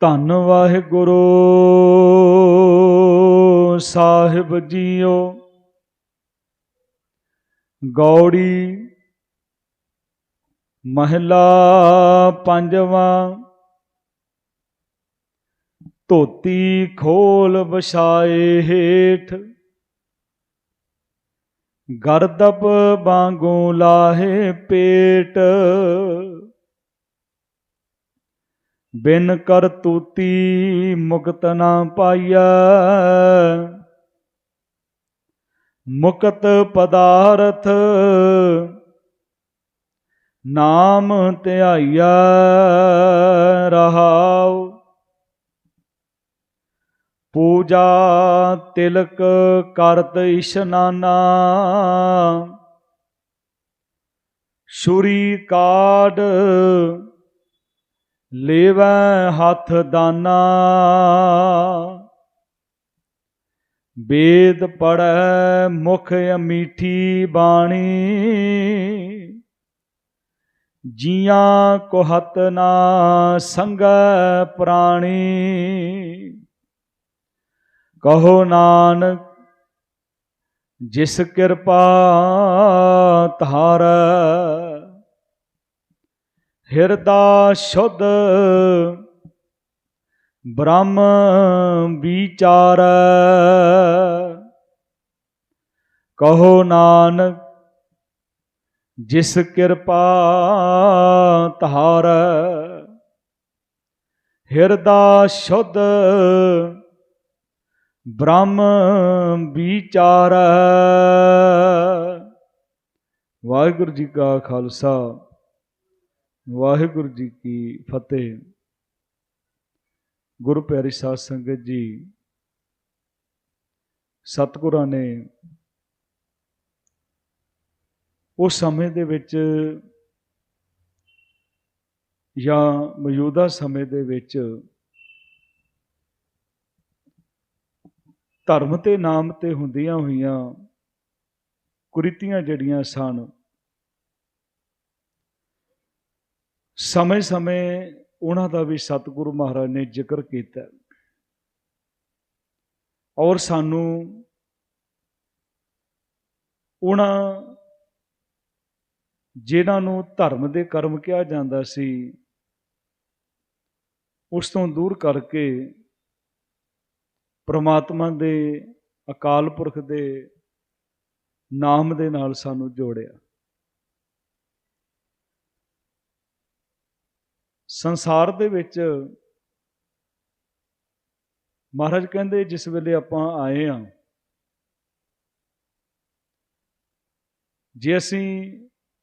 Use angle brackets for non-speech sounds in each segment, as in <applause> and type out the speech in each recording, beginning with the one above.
ਧੰਨ ਵਾਹਿਗੁਰੂ। ਸਾਹਿਬ ਜੀਓ। ਗੌੜੀ ਮਹਿਲਾ ਪੰਜਵਾਂ। ਧੋਤੀ ਖੋਲ ਵਿਛਾਏ ਹੇਠ। ਗਰਦਬ ਵਾਂਗੂ ਲਾਹੇ ਪੇਟ। ਬਿਨ ਕਰਤੂਤੀ ਮੁਕਤ ਨਾ ਪਾਈਐ। ਮੁਕਤ ਪਦਾਰਥ ਨਾਮ ਧਿਆਈਆ ਰਹਾਉ। ਪੂਜਾ ਤਿਲਕ ਕਰਤ ਇਸ਼ਨਾਨਾ। ਸ਼ੁਰੀ ਕਾਡ ਲੇਵੈ ਹੱਥ ਦਾਨਾ। ਵੇਦ ਪੜੈ ਮੁਖ ਅਮੀਠੀ ਬਾਣੀ। ਜੀਆਂ ਕੋ ਹਤ ਨਾ ਸੰਗੈ ਪ੍ਰਾਣੀ। ਕਹੋ ਨਾਨਕ, ਜਿਸ ਕਿਰਪਾ ਧਾਰੈ। ਹਿਰਦਾ ਸ਼ੁੱਧ ਬ੍ਰਹਮ ਵਿਚਾਰ। ਕਹੋ ਨਾਨਕ, ਜਿਸ ਕਿਰਪਾ ਧਾਰੈ। ਹਿਰਦਾ ਸ਼ੁੱਧ ਬ੍ਰਹਮ ਵਿਚਾਰ। ਵਾਹਿਗੁਰੂ ਜੀ ਕਾ ਖਾਲਸਾ। ਵਾਹਿਗੁਰੂ ਜੀ ਕੀ ਫਤਿਹ। ਗੁਰੂ ਪਿਆਰੀ ਸਾਧ ਸੰਗਤ ਜੀ, ਸਤਿਗੁਰਾਂ ਨੇ ਉਸ ਸਮੇਂ ਦੇ ਵਿੱਚ ਜਾਂ ਮੌਜੂਦਾ ਸਮੇਂ ਦੇ ਵਿੱਚ ਧਰਮ ਤੇ ਨਾਮ ਤੇ ਹੁੰਦੀਆਂ ਹੋਈਆਂ ਕੁਰੀਤੀਆਂ ਜਿਹੜੀਆਂ ਸਨ ਸਮੇਂ-ਸਮੇਂ ਉਹਨਾਂ ਦਾ ਵੀ ਸਤਿਗੁਰੂ ਮਹਾਰਾਜ ਨੇ ਜ਼ਿਕਰ ਕੀਤਾ। ਔਰ ਸਾਨੂੰ ਉਹਨਾਂ ਜਿਨ੍ਹਾਂ ਨੂੰ ਧਰਮ ਦੇ ਕਰਮ ਕਿਹਾ ਜਾਂਦਾ ਸੀ, ਉਸ ਤੋਂ ਦੂਰ ਕਰਕੇ ਪ੍ਰਮਾਤਮਾ ਦੇ ਅਕਾਲ ਪੁਰਖ ਦੇ ਨਾਮ ਦੇ ਨਾਲ ਸਾਨੂੰ ਜੋੜਿਆ। ਸੰਸਾਰ ਦੇ ਵਿੱਚ ਮਹਾਰਾਜ ਕਹਿੰਦੇ, ਜਿਸ ਵੇਲੇ ਆਪਾਂ ਆਏ ਆ ਜੇ ਅਸੀਂ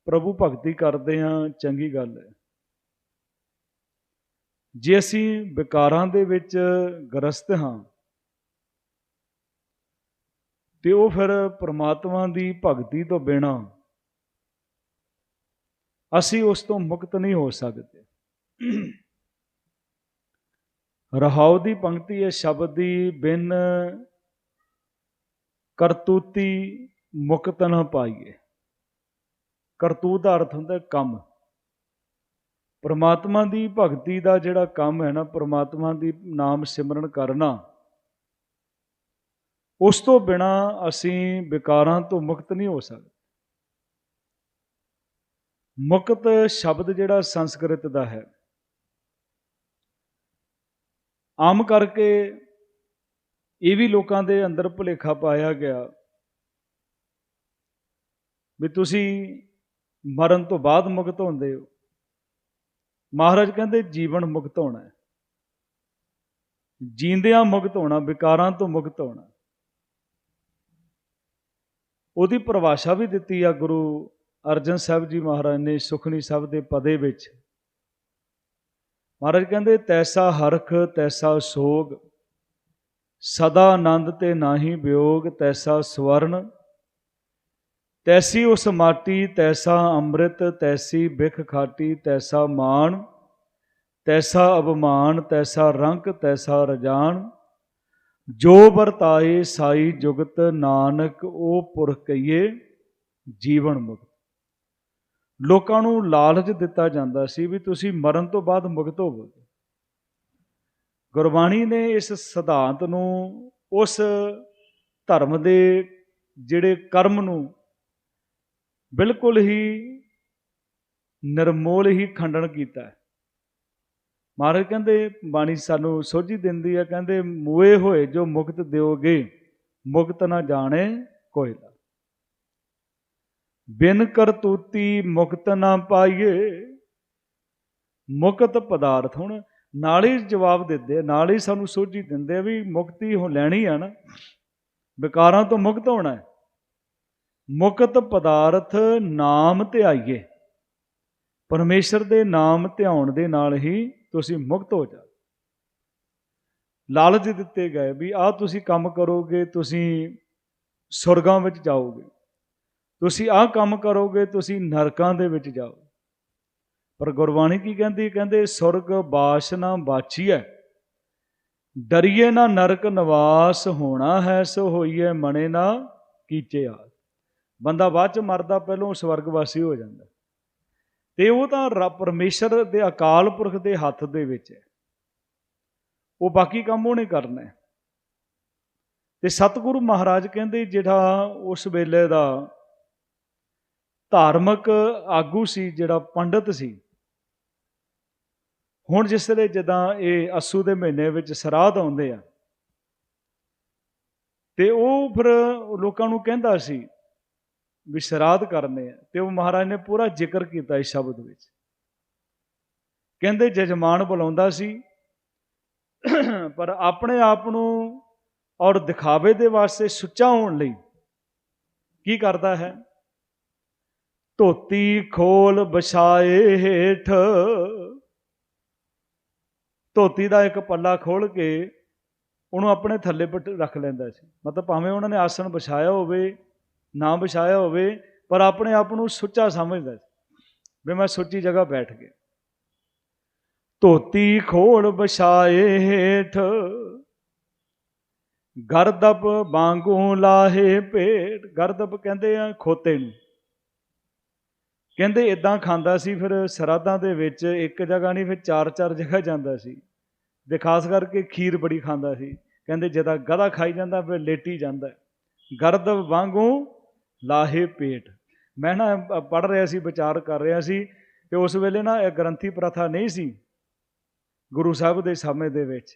ਪ੍ਰਭੂ ਭਗਤੀ ਕਰਦੇ ਆ ਚੰਗੀ ਗੱਲ ਹੈ। ਜੇ ਅਸੀਂ ਵਿਕਾਰਾਂ ਦੇ ਵਿੱਚ ਗ੍ਰਸਤ ਹਾਂ, ਤੇ ਉਹ ਫਿਰ ਪ੍ਰਮਾਤਮਾ ਦੀ ਭਗਤੀ ਤੋਂ ਬਿਨਾ ਅਸੀਂ ਉਸ ਤੋਂ ਮੁਕਤ ਨਹੀਂ ਹੋ ਸਕਦੇ। <clears throat> ਰਹਾਉ ਦੀ ਪੰਕਤੀ ਹੈ ਸ਼ਬਦ ਦੀ, ਬਿਨ ਕਰਤੂਤੀ ਮੁਕਤ ਨਾ ਪਾਈਏ। ਕਰਤੂਤ ਦਾ ਅਰਥ ਹੁੰਦਾ ਕੰਮ। ਪਰਮਾਤਮਾ ਦੀ ਭਗਤੀ ਦਾ ਜਿਹੜਾ ਕੰਮ ਹੈ ਨਾ, ਪਰਮਾਤਮਾ ਦੀ ਨਾਮ ਸਿਮਰਨ ਕਰਨਾ, ਉਸ ਤੋਂ ਬਿਨਾ ਅਸੀਂ ਵਿਕਾਰਾਂ ਤੋਂ ਮੁਕਤ ਨਹੀਂ ਹੋ ਸਕਦੇ। ਮੁਕਤ ਸ਼ਬਦ ਜਿਹੜਾ ਸੰਸਕ੍ਰਿਤ ਦਾ ਹੈ ਆਮ ਕਰਕੇ ਇਹ ਵੀ ਲੋਕਾਂ ਦੇ ਅੰਦਰ ਭੁਲੇਖਾ ਪਾਇਆ ਗਿਆ ਵੀ ਤੁਸੀਂ ਮਰਨ ਤੋਂ ਬਾਅਦ ਮੁਕਤ ਹੁੰਦੇ ਹੋ। ਮਹਾਰਾਜ ਕਹਿੰਦੇ ਜੀਵਨ ਮੁਕਤ ਹੋਣਾ ਹੈ। ਜੀਂਦਿਆਂ ਮੁਕਤ ਹੋਣਾ, ਵਿਕਾਰਾਂ ਤੋਂ ਮੁਕਤ ਹੋਣਾ। ਉਹਦੀ ਪਰਿਭਾਸ਼ਾ ਵੀ ਦਿੱਤੀ ਆ ਗੁਰੂ ਅਰਜਨ ਸਾਹਿਬ ਜੀ ਮਹਾਰਾਜ ਨੇ ਸੁਖਣੀ ਸਾਹਿਬ ਦੇ ਪਦੇ ਵਿੱਚ। ਮਹਾਰਾਜ ਕਹਿੰਦੇ, ਤੈਸਾ ਹਰਖ, ਤੈਸਾ ਸੋਗ, ਸਦਾ ਆਨੰਦ ਤੇ ਨਾਹੀ ਵਿਯੋਗ ਤੈਸਾ ਸਵਰਨ। ਤੈਸੀ ਉਸ ਮਾਟੀ, ਤੈਸਾ ਅੰਮ੍ਰਿਤ, ਤੈਸੀ ਬਿਖ ਖਾਟੀ, ਤੈਸਾ ਮਾਣ। ਤੈਸਾ ਅਭਮਾਨ ਤੈਸਾ ਰੰਕ, ਤੈਸਾ ਰਜਾਨ। ਜੋ ਵਰਤਾਏ ਸਾਈ ਜੁਗਤ ਨਾਨਕ, ਉਹ ਪੁਰਖ ਕਈਏ ਜੀਵਨ ਮੁਕਤ। ਲੋਕਾਂ ਨੂੰ ਲਾਲਚ ਦਿੱਤਾ ਜਾਂਦਾ ਸੀ ਵੀ ਤੁਸੀਂ ਮਰਨ ਤੋਂ ਬਾਅਦ ਮੁਕਤ ਹੋਵੋਗੇ। ਗੁਰਬਾਣੀ ਨੇ ਇਸ ਸਿਧਾਂਤ ਨੂੰ ਉਸ ਧਰਮ ਦੇ ਜਿਹੜੇ ਕਰਮ ਨੂੰ ਬਿਲਕੁਲ ਹੀ ਨਿਰਮੋਲ ਹੀ ਖੰਡਨ ਕੀਤਾ ਹੈ। ਮਹਾਰਾਜ ਕਹਿੰਦੇ, ਬਾਣੀ ਸਾਨੂੰ ਸੋਝੀ ਦਿੰਦੀ ਹੈ, ਕਹਿੰਦੇ ਮੂਏ ਹੋਏ ਜੋ ਮੁਕਤ ਦਿਓਗੇ, ਮੁਕਤ ਨਾ ਜਾਣੇ ਕੋਈ ਬਿਨ ਕਰਤੂਤੀ ਮੁਕਤ ਨਾ ਪਾਈਏ। ਮੁਕਤ ਪਦਾਰਥ ਹੁਣ ਨਾਲ ਹੀ ਜਵਾਬ ਦਿੰਦੇ ਨਾਲ ਹੀ ਸਾਨੂੰ ਸੋਝੀ ਦਿੰਦੇ ਵੀ ਮੁਕਤੀ ਹੋ ਲੈਣੀ ਆ ਨਾ। ਵਿਕਾਰਾਂ ਤੋਂ ਮੁਕਤ ਹੋਣਾ ਹੈ। ਮੁਕਤ ਪਦਾਰਥ ਨਾਮ ਧਿਆਈਏ ਪਰਮੇਸ਼ਰ ਦੇ ਨਾਮ ਧਿਆਉਣ ਦੇ ਨਾਲ ਹੀ ਤੁਸੀਂ ਮੁਕਤ ਹੋ ਜਾ ਲਾਲਚ ਦਿੱਤੇ ਗਏ ਵੀ ਆਹ ਤੁਸੀਂ ਕੰਮ ਕਰੋਗੇ, ਤੁਸੀਂ ਸੁਰਗਾਂ ਵਿੱਚ ਜਾਓਗੇ। ਤੁਸੀਂ ਆਹ ਕੰਮ ਕਰੋਗੇ, ਤੁਸੀਂ ਨਰਕਾਂ ਦੇ ਵਿੱਚ ਜਾਓ ਪਰ ਗੁਰਬਾਣੀ ਕੀ ਕਹਿੰਦੀ? ਕਹਿੰਦੇ, ਸੁਰਗ ਬਾਸ ਨਾ ਬਾਚੀਐ, ਡਰੀਏ ਨਾ ਨਰਕ ਨਿਵਾਸ ਹੋਣਾ ਹੈ, ਸੋ ਹੋਈਏ ਮਣੇ ਨਾ ਕੀਚੇ ਆ ਬੰਦਾ ਬਾਅਦ ਚ ਮਰਦਾ, ਪਹਿਲੋਂ ਸਵਰਗ ਵਾਸੀ ਹੋ ਜਾਂਦਾ। ਤੇ ਉਹ ਤਾਂ ਰੱਬ ਪਰਮੇਸ਼ਰ ਦੇ ਅਕਾਲ ਪੁਰਖ ਦੇ ਹੱਥ ਦੇ ਵਿੱਚ ਹੈ। ਉਹ ਬਾਕੀ ਕੰਮ ਉਹਨੇ ਕਰਨਾ ਹੈ। ਤੇ ਸਤਿਗੁਰੂ ਮਹਾਰਾਜ ਕਹਿੰਦੇ, ਜਿਹੜਾ ਉਸ ਵੇਲੇ ਦਾ ਧਾਰਮਿਕ ਆਗੂ ਸੀ, ਜਿਹੜਾ ਪੰਡਤ ਸੀ। ਹੁਣ ਜਿਸ ਵੇਲੇ ਜਦਾਂ ਇਹ ਅਸੂ ਦੇ ਮਹੀਨੇ ਵਿੱਚ ਸਰਾਧ ਆਉਂਦੇ ਆ, ਤੇ ਉਹ ਫਿਰ ਲੋਕਾਂ ਨੂੰ ਕਹਿੰਦਾ ਸੀ ਵੀ ਸ਼ਰਾਧ ਕਰਨੇ ਆ, ਤੇ ਉਹ ਮਹਾਰਾਜ ਨੇ ਪੂਰਾ ਜ਼ਿਕਰ ਕੀਤਾ ਇਸ ਸ਼ਬਦ ਵਿੱਚ। ਕਹਿੰਦੇ ਜਜਮਾਨ ਬੁਲਾਉਂਦਾ ਸੀ, ਪਰ ਆਪਣੇ ਆਪ ਨੂੰ ਔਰ ਦਿਖਾਵੇ ਦੇ ਵਾਸਤੇ ਸੁੱਚਾ ਹੋਣ ਲਈ ਕੀ ਕਰਦਾ ਹੈ? ਧੋਤੀ ਖੋਲ ਵਿਛਾਏ ਹੇਠ। ਧੋਤੀ ਦਾ ਇੱਕ ਪੱਲਾ ਖੋਲ ਕੇ ਉਹਨੂੰ ਆਪਣੇ ਥੱਲੇ ਪਰ ਰੱਖ ਲੈਂਦਾ ਸੀ। ਮਤਲਬ ਭਾਵੇਂ ਉਹਨਾਂ ਨੇ ਆਸਣ ਵਿਛਾਇਆ ਹੋਵੇ, ਨਾ ਵਿਛਾਇਆ ਹੋਵੇ, ਪਰ ਆਪਣੇ ਆਪ ਨੂੰ ਸੁੱਚਾ ਸਮਝਦਾ ਸੀ। ਵੀ ਮੈਂ ਸੁੱਚੀ ਜਗ੍ਹਾ ਬੈਠ ਗਿਆ। ਧੋਤੀ ਖੋਲ ਵਿਛਾਏ ਹੇਠ। ਗਰਦਬ ਵਾਂਗੂ ਲਾਹੇ ਪੇਟ ਗਰਦਬ ਕਹਿੰਦੇ ਆ ਖੋਤੇ ਨੂੰ। ਕਹਿੰਦੇ ਇਦਾਂ ਖਾਂਦਾ ਸੀ, ਫਿਰ ਸਰਾਧਾਂ ਦੇ ਵਿੱਚ ਇੱਕ ਜਗ੍ਹਾ ਨਹੀਂ, ਫਿਰ ਚਾਰ ਚਾਰ ਜਗ੍ਹਾ ਜਾਂਦਾ ਸੀ। ਤੇ ਖਾਸ ਕਰਕੇ ਖੀਰ ਬੜੀ ਖਾਂਦਾ ਸੀ। ਕਹਿੰਦੇ ਜਦਾ ਗਧਾ ਖਾਈ ਜਾਂਦਾ, ਫਿਰ ਲੇਟੀ ਜਾਂਦਾ। ਗਰਦ ਵਾਂਗੂ ਲਾਹੇ ਪੇਟ। ਮੈਂ ਨਾ ਪੜ ਰਿਹਾ ਸੀ, ਵਿਚਾਰ ਕਰ ਰਿਹਾ ਸੀ, ਤੇ ਉਸ ਵੇਲੇ ਨਾ ਇਹ ਗ੍ਰੰਥੀ ਪ੍ਰਥਾ ਨਹੀਂ ਸੀ ਗੁਰੂ ਸਾਹਿਬ ਦੇ ਸਮੇਂ ਦੇ ਵਿੱਚ।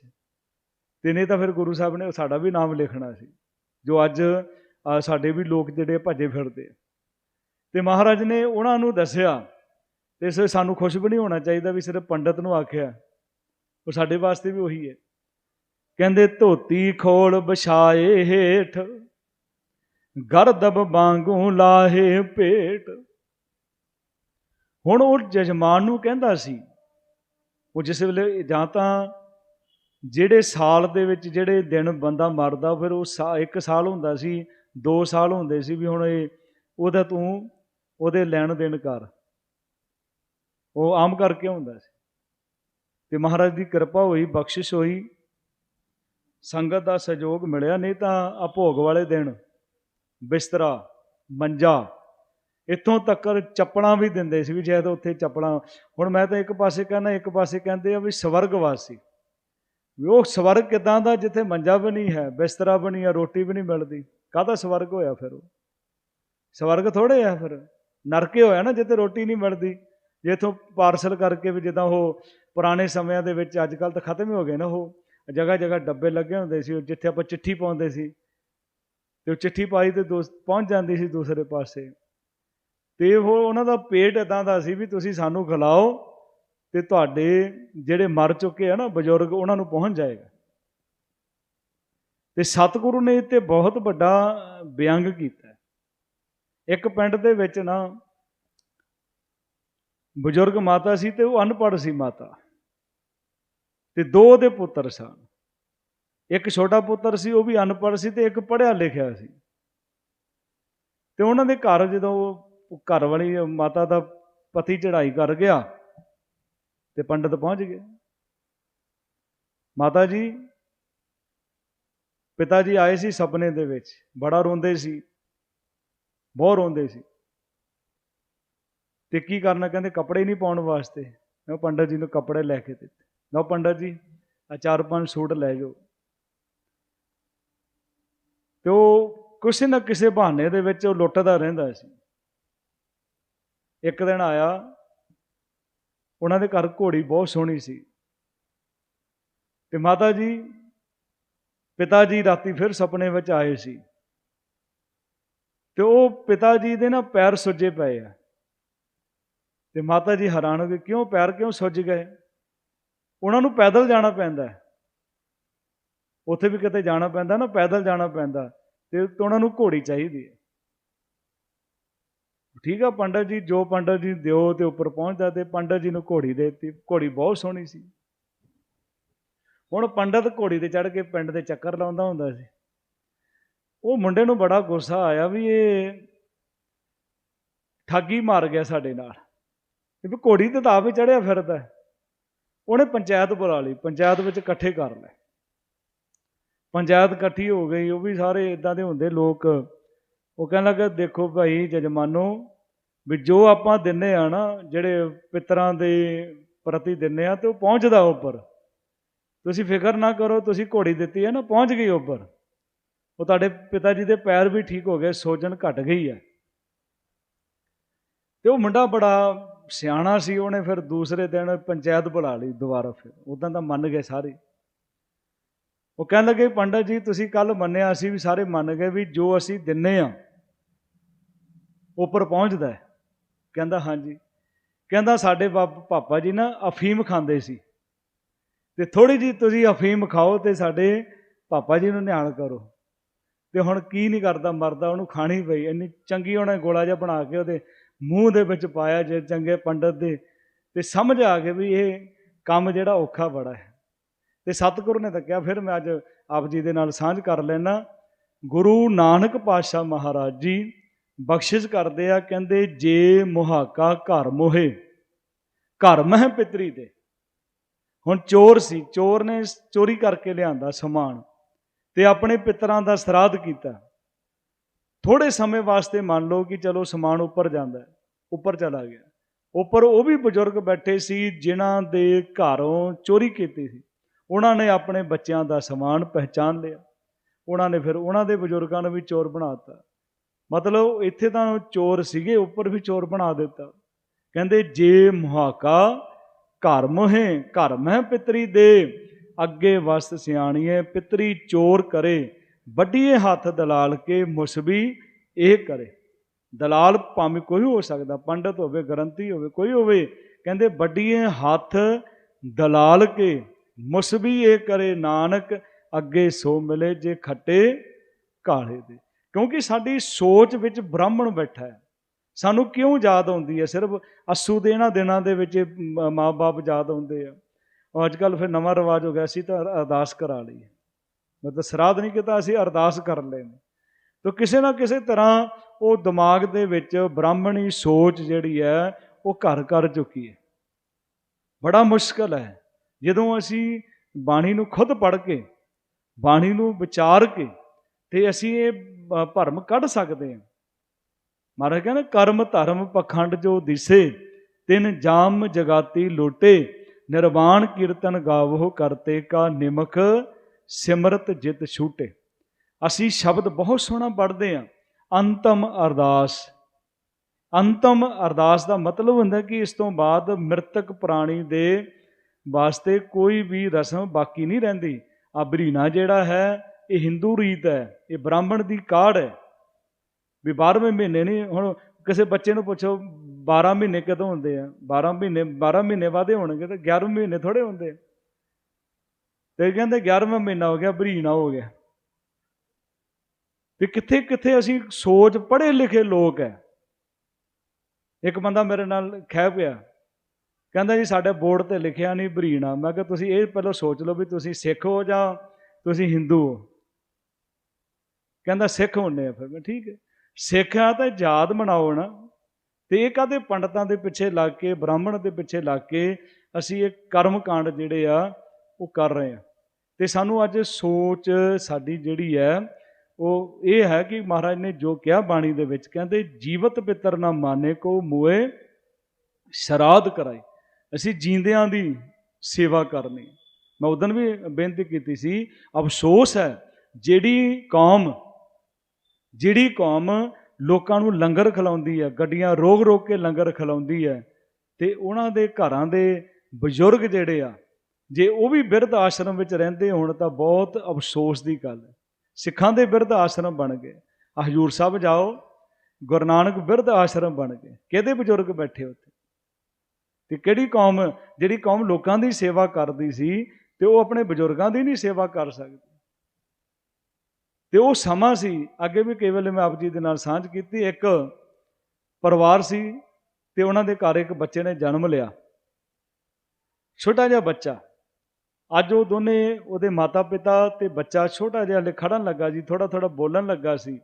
ਤੇ ਨਹੀਂ ਤਾਂ ਫਿਰ ਗੁਰੂ ਸਾਹਿਬ ਨੇ ਸਾਡਾ ਵੀ ਨਾਮ ਲਿਖਣਾ ਸੀ, ਜੋ ਅੱਜ ਸਾਡੇ ਵੀ ਲੋਕ ਜਿਹੜੇ ਭੱਜੇ ਫਿਰਦੇ ਤੇ ਮਹਾਰਾਜ ਨੇ ਉਹਨਾਂ ਨੂੰ ਦੱਸਿਆ ਤੇ ਇਸ ਸਾਨੂੰ ਖੁਸ਼ ਵੀ ਨਹੀਂ ਹੋਣਾ ਚਾਹੀਦਾ ਵੀ ਸਿਰਫ ਪੰਡਤ ਨੂੰ ਆਖਿਆ। ਉਹ ਸਾਡੇ ਵਾਸਤੇ ਵੀ ਉਹੀ ਹੈ। ਕਹਿੰਦੇ, ਧੋਤੀ ਖੋਲ ਵਿਛਾਏ ਹੇਠ, ਗਰਦਬ ਵਾਂਗੂ ਲਾਹੇ ਪੇਟ। ਹੁਣ ਉਹ ਜਜਮਾਨ ਨੂੰ ਕਹਿੰਦਾ ਸੀ, ਉਹ ਜਿਸ ਵੇਲੇ ਜਾਂ ਤਾਂ ਜਿਹੜੇ ਸਾਲ ਦੇ ਵਿੱਚ ਜਿਹੜੇ ਦਿਨ ਬੰਦਾ ਮਰਦਾ, ਫਿਰ ਉਹ ਇੱਕ ਸਾਲ ਹੁੰਦਾ ਸੀ 2 ਸਾਲ ਹੁੰਦੇ ਸੀ ਵੀ ਹੁਣ ਇਹ ਉਹਦਾ ਤੂੰ ਉਹਦੇ ਲੈਣ ਦੇਣ ਕਰ। ਉਹ ਆਮ ਕਰਕੇ ਹੁੰਦਾ ਸੀ। ਤੇ ਮਹਾਰਾਜ ਦੀ ਕਿਰਪਾ ਹੋਈ, ਬਖਸ਼ਿਸ਼ ਹੋਈ। ਸੰਗਤ ਦਾ ਸਹਿਯੋਗ ਮਿਲਿਆ, ਨਹੀਂ ਤਾਂ ਭੋਗ ਵਾਲੇ ਦਿਨ ਬਿਸਤਰਾ, ਮੰਜਾ, ਇੱਥੋਂ ਤੱਕ ਚੱਪਲਾਂ ਵੀ ਦਿੰਦੇ ਸੀ ਵੀ ਜੇ ਤਾਂ ਉੱਥੇ ਚੱਪਲਾਂ। ਹੁਣ ਮੈਂ ਤਾਂ ਇੱਕ ਪਾਸੇ ਕਹਿੰਦਾ, ਇੱਕ ਪਾਸੇ ਕਹਿੰਦੇ ਆ ਵੀ ਸਵਰਗਵਾਸੀ। ਵੀ ਉਹ ਸਵਰਗ ਕਿਦਾਂ ਦਾ ਜਿੱਥੇ ਮੰਜਾ ਵੀ ਨਹੀਂ ਹੈ, ਬਿਸਤਰਾ ਵੀ ਨਹੀਂ ਹੈ, ਰੋਟੀ ਵੀ ਨਹੀਂ ਮਿਲਦੀ। ਕਾਹਦਾ ਸਵਰਗ ਹੋਇਆ ਫਿਰ ਉਹ? ਸਵਰਗ ਥੋੜੇ ਆ ਫਿਰ। ਨਰਕੇ ਹੋਇਆ ਨਾ ਜਿੱਥੇ ਰੋਟੀ ਨਹੀਂ ਮਿਲਦੀ ਜੇ ਇਥੋਂ ਪਾਰਸਲ ਕਰਕੇ ਵੀ ਜਿੱਦਾਂ ਉਹ ਪੁਰਾਣੇ ਸਮਿਆਂ ਦੇ ਵਿੱਚ ਅੱਜ ਕੱਲ ਤਾਂ ਖਤਮ ਹੀ ਹੋ ਗਏ ਨਾ ਉਹ ਜਗ੍ਹਾ ਜਗ੍ਹਾ ਡੱਬੇ ਲੱਗੇ ਹੁੰਦੇ ਸੀ ਜਿੱਥੇ ਆਪਾਂ ਚਿੱਠੀ ਪਾਉਂਦੇ ਸੀ, ਤੇ ਉਹ ਚਿੱਠੀ ਪਾਈ ਤੇ ਦੋਸਤ ਪਹੁੰਚ ਜਾਂਦੀ ਸੀ ਦੂਸਰੇ ਪਾਸੇ। ਤੇ ਉਹ ਉਹਨਾਂ ਦਾ ਪੇਟ ਇਦਾਂ ਦਾ ਸੀ ਵੀ ਤੁਸੀਂ ਸਾਨੂੰ ਖਿਲਾਓ ਤੇ ਤੁਹਾਡੇ ਜਿਹੜੇ ਮਰ ਚੁੱਕੇ ਆ ਨਾ ਬਜ਼ੁਰਗ, ਉਹਨਾਂ ਨੂੰ ਪਹੁੰਚ ਜਾਏਗਾ। ਤੇ ਸਤਿਗੁਰੂ ਨੇ ਇੱਥੇ ਬਹੁਤ ਵੱਡਾ ਬਿਆੰਗ ਕੀਤਾ। ਇੱਕ ਪਿੰਡ ਦੇ ਵਿੱਚ ਨਾ ਬਜ਼ੁਰਗ ਮਾਤਾ ਸੀ ਤੇ ਉਹ ਅਨਪੜ੍ਹ ਸੀ ਮਾਤਾ। ਤੇ ਦੋ ਦੇ ਪੁੱਤਰ ਸਨ। ਇੱਕ ਛੋਟਾ ਪੁੱਤਰ ਸੀ, ਉਹ ਵੀ ਅਨਪੜ੍ਹ ਸੀ ਤੇ ਇੱਕ ਪੜ੍ਹਿਆ ਲਿਖਿਆ ਸੀ। ਤੇ ਉਹਨਾਂ ਦੇ ਘਰ ਜਦੋਂ ਘਰ ਵਾਲੀ ਮਾਤਾ ਦਾ ਪਤੀ ਚੜਾਈ ਕਰ ਗਿਆ ਤੇ ਪੰਡਤ ਪਹੁੰਚ ਗਏ। ਮਾਤਾ ਜੀ, ਪਿਤਾ ਜੀ ਆਏ ਸੀ ਸੁਪਨੇ ਦੇ ਵਿੱਚ, ਬੜਾ ਰੋਂਦੇ ਸੀ। ਬਹੁਤ ਰੋਂਦੇ ਸੀ। ਤੇ ਕੀ ਕਰਨਾ ਕਹਿੰਦੇ ਕੱਪੜੇ ਨਹੀਂ ਪਾਉਣ ਵਾਸਤੇ। ਮੈਂ ਪੰਡਤ ਜੀ ਨੂੰ ਕੱਪੜੇ ਲੈ ਕੇ ਦਿੱਤੇ। ਲਓ ਪੰਡਤ ਜੀ ਆ ਚਾਰ ਪੰਜ ਸੂਟ ਲੈ ਜਾਓ। ਤੇ ਉਹ ਕਿਸੇ ਨਾ ਕਿਸੇ ਬਹਾਨੇ ਦੇ ਵਿੱਚ ਉਹ ਲੁੱਟਦਾ ਰਹਿੰਦਾ ਸੀ। ਇੱਕ ਦਿਨ ਆਇਆ, ਉਹਨਾਂ ਦੇ ਘਰ ਘੋੜੀ ਬਹੁਤ ਸੋਹਣੀ ਸੀ। ਤੇ ਮਾਤਾ ਜੀ, ਪਿਤਾ ਜੀ ਰਾਤੀ ਫਿਰ ਸੁਪਨੇ ਵਿੱਚ ਆਏ ਸੀ। ਤੇ ਉਹ ਪਿਤਾ ਜੀ ਦੇ ਨਾ ਪੈਰ ਸੁੱਜੇ ਪਏ ਆ। ਤੇ ਮਾਤਾ ਜੀ ਹੈਰਾਨ ਹੋ ਗਏ, ਕਿਉਂ ਪੈਰ ਕਿਉਂ ਸੁੱਜ ਗਏ? ਉਹਨਾਂ ਨੂੰ ਪੈਦਲ ਜਾਣਾ ਪੈਂਦਾ ਉੱਥੇ ਵੀ ਕਿਤੇ ਜਾਣਾ ਪੈਂਦਾ ਨਾ, ਪੈਦਲ ਜਾਣਾ ਪੈਂਦਾ, ਤੇ ਉਹਨਾਂ ਨੂੰ ਘੋੜੀ ਚਾਹੀਦੀ ਹੈ। ਠੀਕ ਆ, ਪੰਡਤ ਜੀ, ਜੋ ਪੰਡਤ ਜੀ ਦਿਓ ਤੇ ਉੱਪਰ ਪਹੁੰਚਦਾ ਤੇ ਪੰਡਤ ਜੀ ਨੂੰ ਘੋੜੀ ਦੇ ਦਿੱਤੀ, ਘੋੜੀ ਬਹੁਤ ਸੋਹਣੀ ਸੀ। ਹੁਣ ਪੰਡਤ ਘੋੜੀ ਤੇ ਚੜ ਕੇ ਪਿੰਡ ਦੇ ਚੱਕਰ ਲਾਉਂਦਾ ਹੁੰਦਾ ਸੀ। ਉਹ ਮੁੰਡੇ ਨੂੰ ਬੜਾ ਗੁੱਸਾ ਆਇਆ ਵੀ ਇਹ ਠੱਗੀ ਮਾਰ ਗਿਆ ਸਾਡੇ ਨਾਲ। ਵੀ ਘੋੜੀ ਤੇ ਤਾਂ ਆਪ ਹੀ ਚੜਿਆ ਫਿਰਦਾ ਉਹਨੇ ਪੰਚਾਇਤ ਬੁਲਾ ਲਈ, ਪੰਚਾਇਤ ਵਿੱਚ ਇਕੱਠੇ ਕਰ ਲਏ। ਪੰਚਾਇਤ ਇਕੱਠੀ ਹੋ ਗਈ, ਉਹ ਵੀ ਸਾਰੇ ਇਦਾਂ ਦੇ ਹੁੰਦੇ ਲੋਕ। ਉਹ ਕਹਿਣ ਲੱਗਾ, ਦੇਖੋ ਭਾਈ ਜਜਮਾਨੋ, ਵੀ ਜੋ ਆਪਾਂ ਦਿੰਨੇ ਆ ਨਾ, ਜਿਹੜੇ ਪਿਤਰਾਂ ਦੇ ਪ੍ਰਤੀ ਦਿੰਨੇ ਆ, ਤੇ ਉਹ ਪਹੁੰਚਦਾ ਉੱਪਰ। ਤੁਸੀਂ ਫਿਕਰ ਨਾ ਕਰੋ, ਤੁਸੀਂ ਘੋੜੀ ਦਿੱਤੀ ਹੈ ਨਾ, ਪਹੁੰਚ ਗਈ ਉੱਪਰ। ਉਹ ਤੁਹਾਡੇ ਪਿਤਾ ਜੀ ਦੇ ਪੈਰ ਵੀ ਠੀਕ ਹੋ ਗਏ, ਸੋਜਨ ਘਟ ਗਈ ਹੈ। ਤੇ ਉਹ ਮੁੰਡਾ ਬੜਾ ਸਿਆਣਾ ਸੀ, ਉਹਨੇ ਫਿਰ ਦੂਸਰੇ ਦਿਨ ਪੰਚਾਇਤ ਬੁਲਾ ਲਈ ਦੁਬਾਰਾ ਫਿਰ। ਉਦਾਂ ਤਾਂ ਮੰਨ ਗਏ ਸਾਰੇ। ਉਹ ਕਹਿਣ ਲੱਗੇ, ਪੰਡਤ ਜੀ, ਤੁਸੀਂ ਕੱਲ ਮੰਨਿਆ ਅਸੀਂ ਵੀ ਸਾਰੇ ਮੰਨ ਗਏ ਵੀ ਜੋ ਅਸੀਂ ਦਿੰਨੇ ਆ ਉੱਪਰ ਪਹੁੰਚਦਾ ਕਹਿੰਦਾ, ਹਾਂਜੀ। ਕਹਿੰਦਾ, ਸਾਡੇ ਪਾਪਾ ਜੀ ਨਾ ਅਫੀਮ ਖਾਂਦੇ ਸੀ। ਤੇ ਥੋੜੀ ਜੀ ਤੁਸੀਂ ਅਫੀਮ ਖਾਓ ਤੇ ਸਾਡੇ ਪਾਪਾ ਜੀ ਨੂੰ ਨਿਹਾਲ ਕਰੋ। ਤੇ ਹੁਣ ਕੀ ਨਹੀਂ ਕਰਦਾ, ਮਰਦਾ, ਉਹਨੂੰ ਖਾਣੀ ਪਈ। ਇੰਨੀ ਚੰਗੀ ਉਹਨੇ ਗੋਲਾ ਜਿਹਾ ਬਣਾ ਕੇ ਉਹਦੇ ਮੂੰਹ ਦੇ ਵਿੱਚ ਪਾਇਆ ਜੇ ਚੰਗੇ ਪੰਡਤ ਦੇ। ਤੇ ਸਮਝ ਆ ਗਿਆ ਵੀ ਇਹ ਕੰਮ ਜਿਹੜਾ ਔਖਾ ਬੜਾ ਹੈ। ਤੇ ਸਤਿਗੁਰੂ ਨੇ ਤਾਂ ਕਿਹਾ, ਫਿਰ ਮੈਂ ਅੱਜ ਆਪ ਜੀ ਦੇ ਨਾਲ ਸਾਂਝ ਕਰ ਲੈਣਾ ਗੁਰੂ ਨਾਨਕ ਪਾਤਸ਼ਾਹ ਮਹਾਰਾਜ ਜੀ ਬਖਸ਼ਿਸ਼ ਕਰਦੇ ਆ, ਕਹਿੰਦੇ, ਜੇ ਮੁਹਾਕਾ ਘਰ ਮੋਹੇ, ਘਰ ਮਹਿ ਪਿਤਰੀ ਦੇ। ਹੁਣ ਚੋਰ ਸੀ, ਚੋਰ ਨੇ ਚੋਰੀ ਕਰਕੇ ਲਿਆਂਦਾ ਸਮਾਨ। ਤੇ ਆਪਣੇ ਪਿਤਰਾਂ ਦਾ ਸਰਾਧ ਕੀਤਾ। ਥੋੜੇ ਸਮੇਂ ਵਾਸਤੇ ਮੰਨ ਲਓ ਕਿ ਚਲੋ ਸਮਾਨ ਉੱਪਰ ਜਾਂਦਾ ਉੱਪਰ ਚਲਾ ਗਿਆ। ਉੱਪਰ ਉਹ ਵੀ ਬਜ਼ੁਰਗ ਬੈਠੇ ਸੀ ਜਿਨ੍ਹਾਂ ਦੇ ਘਰੋਂ ਚੋਰੀ ਕੀਤੀ ਸੀ। ਉਹਨਾਂ ਨੇ ਆਪਣੇ ਬੱਚਿਆਂ ਦਾ ਸਮਾਨ ਪਹਿਚਾਨ ਲਿਆ। ਉਹਨਾਂ ਨੇ ਫਿਰ ਉਹਨਾਂ ਦੇ ਬਜ਼ੁਰਗਾਂ ਨੂੰ ਵੀ ਚੋਰ ਬਣਾਤਾ ਮਤਲਬ ਇੱਥੇ ਤਾਂ ਚੋਰ ਸੀਗੇ, ਉੱਪਰ ਵੀ ਚੋਰ ਬਣਾ ਦਿੱਤਾ। ਕਹਿੰਦੇ, ਜੇ ਮੁਹਾਕਾ ਘਰ ਮੋਹੇ, ਘਰ ਮਹਿ ਪਿਤਰੀ ਦੇ ਅੱਗੇ ਵਸ ਸਿਆਣੀਏ, ਪਿਤਰੀ ਚੋਰ ਕਰੇ, ਵੱਡੀਏ ਹੱਥ ਦਲਾਲ ਕੇ ਮੁਸਬੀ ਇਹ ਕਰੇ। ਦਲਾਲ ਭਾਵੇਂ ਕੋਈ ਹੋ ਸਕਦਾ, ਪੰਡਤ ਹੋਵੇ ਗਰੰਤੀ ਹੋਵੇ, ਕੋਈ ਹੋਵੇ, ਕਹਿੰਦੇ ਵੱਡੀਏ ਹੱਥ ਦਲਾਲ ਕੇ ਮੁਸਬੀ ਇਹ ਕਰੇ, ਨਾਨਕ ਅੱਗੇ ਸੋ ਮਿਲੇ ਜੇ ਖੱਟੇ ਕਾਲੇ ਦੇ। ਕਿਉਂਕਿ ਸਾਡੀ ਸੋਚ ਵਿੱਚ ਬ੍ਰਾਹਮਣ ਬੈਠਾ ਹੈ। ਸਾਨੂੰ ਕਿਉਂ ਯਾਦ ਆਉਂਦੀ ਹੈ? ਸਿਰਫ ਅਸੂ ਦੇ ਇਹਨਾਂ ਦਿਨਾਂ ਦੇ ਵਿੱਚ ਮਾਪੇ ਯਾਦ ਆਉਂਦੇ ਆ। ਉਹ ਅੱਜ ਕੱਲ ਫਿਰ ਨਵਾਂ ਰਿਵਾਜ ਹੋ ਗਿਆ ਸੀ ਤਾਂ ਅਰਦਾਸ ਕਰਾ ਲਈ ਮਤਲਬ ਸਰਾਧ ਨਹੀਂ ਕੀਤਾ, ਅਸੀਂ ਅਰਦਾਸ ਕਰ ਲੈਣੀ ਤਾਂ ਕਿਸੇ ਨਾ ਕਿਸੇ ਤਰ੍ਹਾਂ ਉਹ ਦਿਮਾਗ ਦੇ ਵਿੱਚ ਬ੍ਰਾਹਮਣੀ ਸੋਚ ਜਿਹੜੀ ਹੈ, ਉਹ ਘਰ ਕਰ ਚੁੱਕੀ ਹੈ। ਬੜਾ ਮੁਸ਼ਕਲ ਹੈ। ਜਦੋਂ ਅਸੀਂ ਬਾਣੀ ਨੂੰ ਖੁਦ ਪੜ੍ਹ ਕੇ, ਬਾਣੀ ਨੂੰ ਵਿਚਾਰ ਕੇ, ਤੇ ਅਸੀਂ ਇਹ ਭਰਮ ਕੱਢ ਸਕਦੇ ਹਾਂ। ਮਹਾਰਾਜ ਕਹਿੰਦੇ, ਕਰਮ ਧਰਮ ਪਖੰਡ ਜੋ ਦਿਸੇ, ਤਿੰਨ ਜਾਮ ਜਗਾਤੀ ਲੋਟੇ ਨਿਰਵਾਣ ਕੀਰਤਨ ਗਾਵੋ ਕਰਤੇ ਕਾ ਨਿਮਕ ਸਿਮਰਤ ਜਿਤ ਛੂਟੇ। ਅਸੀਂ ਸ਼ਬਦ ਬਹੁਤ ਸੋਹਣਾ ਪੜ੍ਹਦੇ ਆ। ਅੰਤਮ ਅਰਦਾਸ। ਅੰਤਮ ਅਰਦਾਸ ਦਾ ਮਤਲਬ ਹੁੰਦਾ ਕਿ ਇਸ ਤੋਂ ਬਾਅਦ ਮ੍ਰਿਤਕ ਪ੍ਰਾਣੀ ਦੇ ਵਾਸਤੇ ਕੋਈ ਵੀ ਰਸਮ ਬਾਕੀ ਨਹੀਂ ਰਹਿੰਦੀ। ਆ ਬਰੀਨਾ ਜਿਹੜਾ ਹੈ, ਇਹ ਹਿੰਦੂ ਰੀਤ ਹੈ, ਇਹ ਬ੍ਰਾਹਮਣ ਦੀ ਕਾਢ ਹੈ। ਵੀ 12ਵੇਂ ਮਹੀਨੇ ਨਹੀਂ, ਹੁਣ ਕਿਸੇ ਬੱਚੇ ਨੂੰ ਪੁੱਛੋ 12 ਮਹੀਨੇ ਕਦੋਂ ਹੁੰਦੇ ਆ? 12 ਮਹੀਨੇ 12 ਮਹੀਨੇ ਬਾਅਦੇ ਹੋਣਗੇ ਤਾਂ 11 ਮਹੀਨੇ ਥੋੜੇ ਹੁੰਦੇ ਤੇ ਕਹਿੰਦੇ 11ਵਾਂ ਮਹੀਨਾ ਹੋ ਗਿਆ, ਬਰੀਨਾ ਹੋ ਗਿਆ। ਤੇ ਕਿੱਥੇ ਕਿੱਥੇ ਅਸੀਂ ਸੋਚ ਪੜ੍ਹੇ ਲਿਖੇ ਲੋਕ ਹੈ ਇੱਕ ਬੰਦਾ ਮੇਰੇ ਨਾਲ ਖਹਿ ਪਿਆ। ਕਹਿੰਦਾ ਜੀ ਸਾਡੇ ਬੋਰਡ ਤੇ ਲਿਖਿਆ ਨਹੀਂ ਬਰੀਨਾ। ਮੈਂ ਕਿਹਾ ਤੁਸੀਂ ਇਹ ਪਹਿਲਾਂ ਸੋਚ ਲਓ ਵੀ ਤੁਸੀਂ ਸਿੱਖ ਹੋ ਜਾਂ ਤੁਸੀਂ ਹਿੰਦੂ ਹੋ? ਕਹਿੰਦਾ ਸਿੱਖ ਹੁੰਨੇ ਆ ਫਿਰ। ਮੈਂ ਠੀਕ ਹੈ ਸਿੱਖ ਆ ਤਾਂ ਯਾਦ ਮਨਾਓ ਨਾ। ਤੇ ਇਹ ਕਾਦੇ ਪੰਡਤਾਂ ਦੇ ਪਿੱਛੇ ਲੱਗ ਕੇ, ਬ੍ਰਾਹਮਣ ਦੇ ਪਿੱਛੇ ਲੱਗ ਕੇ ਅਸੀਂ ਇਹ ਕਰਮ ਕਾਂਡ ਜਿਹੜੇ ਆ, ਉਹ ਕਰ ਰਹੇ ਆ ਤੇ ਸਾਨੂੰ ਅੱਜ ਸੋਚ ਸਾਡੀ ਜਿਹੜੀ ਹੈ, ਉਹ ਇਹ ਹੈ ਕਿ ਮਹਾਰਾਜ ਨੇ ਜੋ ਕਿਹਾ ਬਾਣੀ ਦੇ ਵਿੱਚ, ਕਹਿੰਦੇ, ਜੀਵਤ ਪਿੱਤਰ ਨਾ ਮਾਨੇ ਕੋ ਮੋਏ, ਸ਼ਰਾਧ ਕਰਾਈ ਅਸੀਂ ਜੀਂਦਿਆਂ ਦੀ ਸੇਵਾ ਕਰਨੀ। ਮੈਂ ਉਦੋਂ ਵੀ ਬੇਨਤੀ ਕੀਤੀ ਸੀ, ਅਫਸੋਸ ਹੈ, ਜਿਹੜੀ ਕੌਮ ਜਿਹੜੀ ਕੌਮ ਲੋਕਾਂ ਨੂੰ ਲੰਗਰ ਖਿਲਾਉਂਦੀ ਹੈ, ਗੱਡੀਆਂ ਰੋਕ ਰੋਕ ਕੇ ਲੰਗਰ ਖਿਲਾਉਂਦੀ ਹੈ ਤੇ ਉਹਨਾਂ ਦੇ ਘਰਾਂ ਦੇ ਬਜ਼ੁਰਗ ਜਿਹੜੇ ਆ, ਜੇ ਉਹ ਵੀ ਬਿਰਧ ਆਸ਼ਰਮ ਵਿੱਚ ਰਹਿੰਦੇ ਹੋਣ ਤਾਂ ਬਹੁਤ ਅਫਸੋਸ ਦੀ ਗੱਲ ਹੈ। ਸਿੱਖਾਂ ਦੇ ਬਿਰਧ ਆਸ਼ਰਮ ਬਣ ਗਏ। ਆਹ ਹਜੂਰ ਸਾਹਿਬ ਜਾਓ, ਗੁਰੂ ਨਾਨਕ ਬਿਰਧ ਆਸ਼ਰਮ ਬਣ ਗਏ। ਕਿਹਦੇ ਬਜ਼ੁਰਗ ਬੈਠੇ ਉੱਥੇ? ਤੇ ਕਿਹੜੀ ਕੌਮ, ਜਿਹੜੀ ਕੌਮ ਲੋਕਾਂ ਦੀ ਸੇਵਾ ਕਰਦੀ ਸੀ ਤੇ ਉਹ ਆਪਣੇ ਬਜ਼ੁਰਗਾਂ ਦੀ ਨਹੀਂ ਸੇਵਾ ਕਰ ਸਕਦੀ? ਤੇ ਉਹ ਸਮਾਂ ਸੀ, ਅੱਗੇ ਵੀ ਕਈ ਵੇਲੇ ਮੈਂ ਆਪ ਜੀ ਦੇ ਨਾਲ ਸਾਂਝ ਕੀਤੀ, ਇੱਕ ਪਰਿਵਾਰ ਸੀ ਤੇ ਉਹਨਾਂ ਦੇ ਘਰ ਇੱਕ ਬੱਚੇ ਨੇ ਜਨਮ ਲਿਆ। ਛੋਟਾ ਜਿਹਾ ਬੱਚਾ। ਅੱਜ ਉਹ ਦੋਨੇ ਉਹਦੇ ਮਾਤਾ ਪਿਤਾ ਤੇ ਬੱਚਾ ਛੋਟਾ ਜਿਹਾ ਹਲੇ ਖੜਨ ਲੱਗਾ ਜੀ ਥੋੜਾ ਥੋੜਾ ਬੋਲਣ ਲੱਗਾ ਸੀ।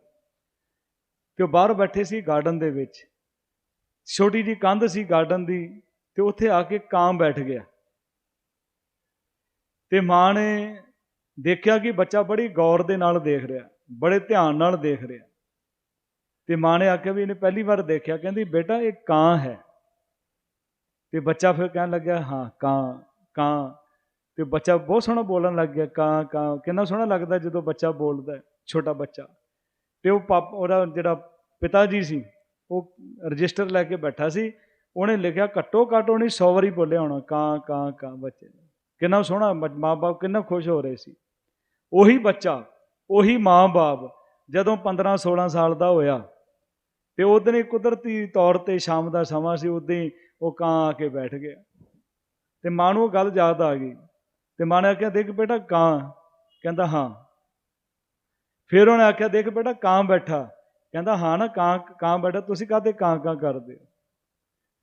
ਤੇ ਉਹ ਬਾਹਰ ਬੈਠੇ ਸੀ ਗਾਰਡਨ ਦੇ ਵਿੱਚ। ਛੋਟੀ ਜੀ ਕੰਧ ਸੀ ਗਾਰਡਨ ਦੀ ਤੇ ਉੱਥੇ ਆ ਕੇ ਕਾਂ ਬੈਠ ਗਿਆ। ਤੇ ਮਾਂ ਨੇ ਦੇਖਿਆ ਕਿ ਬੱਚਾ ਬੜੀ ਗੌਰ ਦੇ ਨਾਲ ਦੇਖ ਰਿਹਾ, ਬੜੇ ਧਿਆਨ ਨਾਲ ਦੇਖ ਰਿਹਾ। ਤੇ ਮਾਂ ਨੇ ਆਖਿਆ ਵੀ ਇਹਨੇ ਪਹਿਲੀ ਵਾਰ ਦੇਖਿਆ, ਕਹਿੰਦੀ, ਬੇਟਾ, ਇਹ ਕਾਂ ਹੈ। ਤੇ ਬੱਚਾ ਫਿਰ ਕਹਿਣ ਲੱਗਿਆ, ਹਾਂ, ਕਾਂ ਕਾਂ। ਤੇ ਬੱਚਾ ਬਹੁਤ ਸੋਹਣਾ ਬੋਲਣ ਲੱਗ ਗਿਆ, ਕਾਂ ਕਾਂ। ਕਿੰਨਾ ਸੋਹਣਾ ਲੱਗਦਾ ਜਦੋਂ ਬੱਚਾ ਬੋਲਦਾ ਛੋਟਾ ਬੱਚਾ। ਤੇ ਉਹ ਪਾਪ, ਉਹਦਾ ਜਿਹੜਾ ਪਿਤਾ ਜੀ ਸੀ, ਉਹ ਰਜਿਸਟਰ ਲੈ ਕੇ ਬੈਠਾ ਸੀ, ਉਹਨੇ ਲਿਖਿਆ, ਘੱਟੋ ਘੱਟ ਉਹਨੇ 100 ਵਾਰੀ ਬੋਲਿਆ ਹੋਣਾ, ਕਾਂ ਕਾਂ ਕਾਂ ਬੱਚੇ ਨੇ। ਕਿੰਨਾ ਸੋਹਣਾ ਮਾਪੇ ਕਿੰਨਾ ਖੁਸ਼ ਹੋ ਰਹੇ ਸੀ। ਉਹੀ ਬੱਚਾ, ਉਹੀ ਮਾਂ-ਬਾਪ ਜਦੋਂ 15 16 ਸਾਲ ਦਾ ਹੋਇਆ ਤੇ ਉਦੋਂ ਹੀ ਕੁਦਰਤੀ ਤੌਰ ਤੇ ਸ਼ਾਮ ਦਾ ਸਮਾਂ ਸੀ ਉਦੋਂ ਹੀ ਉਹ ਕਾਂ ਆ ਕੇ ਬੈਠ ਗਿਆ। ਤੇ ਮਾਂ ਨੂੰ ਉਹ ਗੱਲ ਯਾਦ ਆ ਗਈ ਤੇ ਮਾਂ ਨੇ ਆਖਿਆ, ਦੇਖ ਬੇਟਾ, ਕਾਂ। ਕਹਿੰਦਾ, ਹਾਂ। ਫਿਰ ਉਹਨੇ ਆਖਿਆ, ਦੇਖ ਬੇਟਾ, ਕਾਂ ਬੈਠਾ। ਕਹਿੰਦਾ, ਹਾਂ ਨਾ, ਕਾਂ ਕਾਂ ਬੈਠਾ, ਤੁਸੀਂ ਕਾਹਤੇ ਕਾਂ ਕਾਂ ਕਰਦੇ ਹੋ?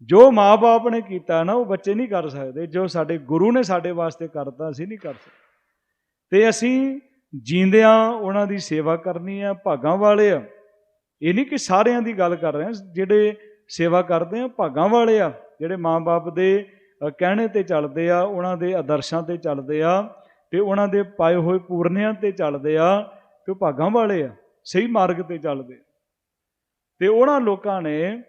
ਜੋ ਮਾਪੇ ਨੇ ਕੀਤਾ ਨਾ, ਉਹ ਬੱਚੇ ਨਹੀਂ ਕਰ ਸਕਦੇ, ਜੋ ਸਾਡੇ ਗੁਰੂ ਨੇ ਸਾਡੇ ਵਾਸਤੇ ਕਰਤਾ, ਅਸੀਂ ਨਹੀਂ ਕਰ ਸਕਦੇ। ਤੇ ਅਸੀਂ ਜੀਂਦਿਆਂ ਉਹਨਾਂ ਦੀ ਸੇਵਾ ਕਰਨੀ ਆ, ਭਾਗਾਂ ਵਾਲੇ ਆ। ਇਹ ਨਹੀਂ ਕਿ ਸਾਰਿਆਂ ਦੀ ਗੱਲ ਕਰ ਰਹੇ ਆ ਜਿਹੜੇ ਸੇਵਾ ਕਰਦੇ ਆ, ਭਾਗਾਂ ਵਾਲੇ ਆ, ਜਿਹੜੇ ਮਾਂ ਬਾਪ ਦੇ ਕਹਿਣੇ ਤੇ ਚੱਲਦੇ ਆ, ਉਹਨਾਂ ਦੇ ਆਦਰਸ਼ਾਂ ਤੇ ਚੱਲਦੇ ਆ, ਤੇ ਉਹਨਾਂ ਦੇ ਪਾਏ ਹੋਏ ਪੂਰਨਿਆਂ ਤੇ ਚੱਲਦੇ ਆ, ਤੇ ਉਹ ਭਾਗਾਂ ਵਾਲੇ ਆ, ਸਹੀ ਮਾਰਗ ਤੇ ਚੱਲਦੇ ਆ। ਤੇ ਉਹਨਾਂ ਲੋਕਾਂ ਨੇ